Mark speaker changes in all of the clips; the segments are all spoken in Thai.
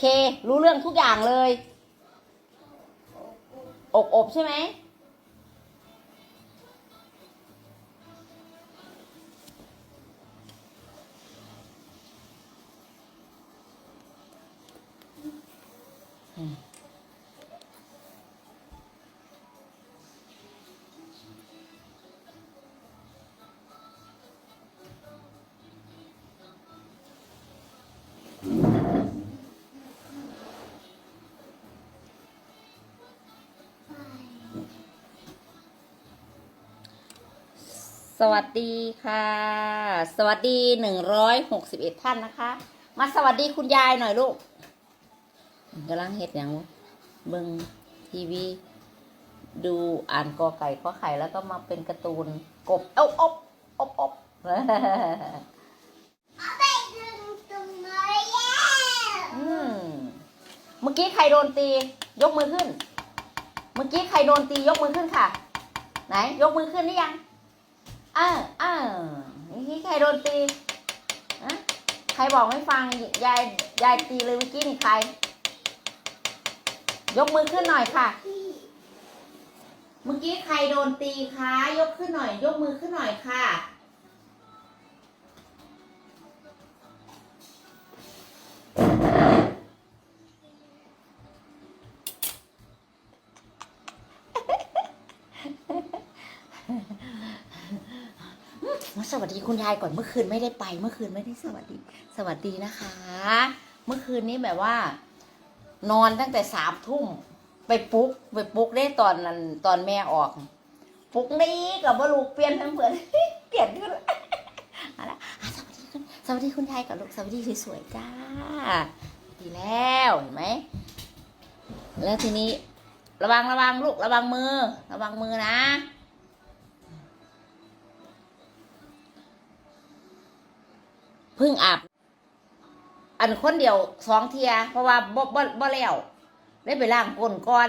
Speaker 1: เค รู้เรื่องทุกอย่างเลย อกอบใช่ไหม สวัสดีค่ะ สวัสดีหนึ่งร้อยหกสิบเอ็ดท่านนะคะ มาสวัสดีคุณยายหน่อยลูกกำลังเฮ็ดอย่างเบิ่งทีวี ดูอ่านกอไก่ข้อไข่แล้วก็มาเป็นการ์ตูนกบ เอ้าอบอบอบอืมเมื่อกี้ใครโดนตี ยกมือขึ้น เมื่อกี้ใครโดนตียกมือขึ้นค่ะ ไหน ยกมือขึ้นหรือยัง อ่าอ่าเมื่อกี้ใครโดนตีอะใครบอกไม่ฟัง ยาย ยายตีเลยเมื่อกี้นี่ใคร ยกมือขึ้นหน่อยค่ะ เมื่อกี้ใครโดนตีคะ ยกขึ้นหน่อย ยกมือขึ้นหน่อยค่ะ มาสวัสดีคุณยายก่อนเมื่อคืนไม่ได้ไป เมื่อคืนไม่ได้สวัสดี สวัสดีนะคะ เมื่อคืนนี้แบบว่า นอนตั้งแต่สามทุ่มไปปลุ๊กไปปลุ๊กได้ตอนนั้นตอนแม่ออกปลุ๊กนี่กับว่าลูกเปลี่ยนทั้งเพื่อนเปลี่ยนขึ้นเอาละอะสวัสดีคุณสวัสดีคุณยายกับลูกสวัสดีสวยๆจ้าดีแล้วเห็นไหมแล้วทีนี้ ระวังระวังลูกระวังมือ ระวังมือนะ พิ่งอาบ อันคนเดียวสองเทีย เพราะว่าบ่บ่บ่แล้วได้ไปล้างก้นก่อน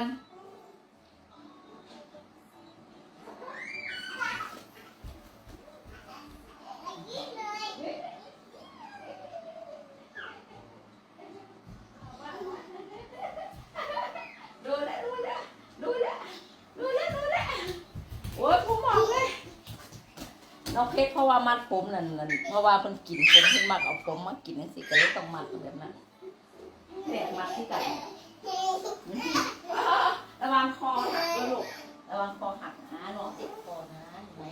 Speaker 1: ดูแลดูแลดูแลดูแลดูแลโอ้ยผมบอกเลย น้องเพชรเพราะว่ามัดผมนั่นนั่นเพราะว่าเพิ่นกินผมเพิ่นมักเอาผมมากินนั่นสิก็เลยต้องมัดแบบนั้นแหลกมัดที่กันระวังคอหักนะลูกระวังคอหักนะน้องเจ็บคอนะเห็นไหม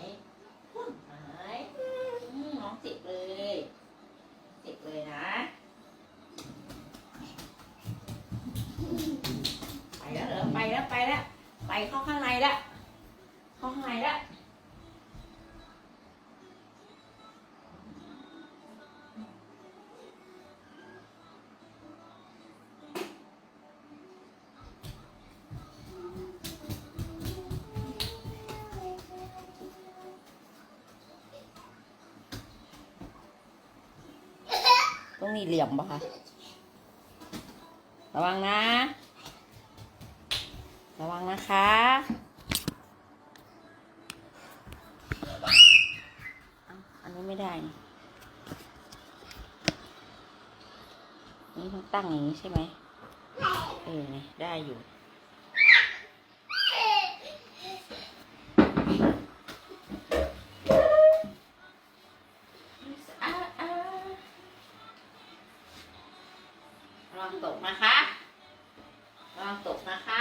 Speaker 1: หายน้องเจ็บเลยเจ็บเลยนะไปแล้วเหรอไปแล้วไปแล้วไปเข้าข้างในแล้วเข้าข้างในแล้ว ตรงนี้เหลี่ยมปะคะ ระวังนะ ระวังนะคะอันนี้ไม่ได้นี่นี่ต้องตั้งอย่างนี้ใช่ไหมเออนี่ได้อยู่ ระวังตกนะคะระวังตกนะคะ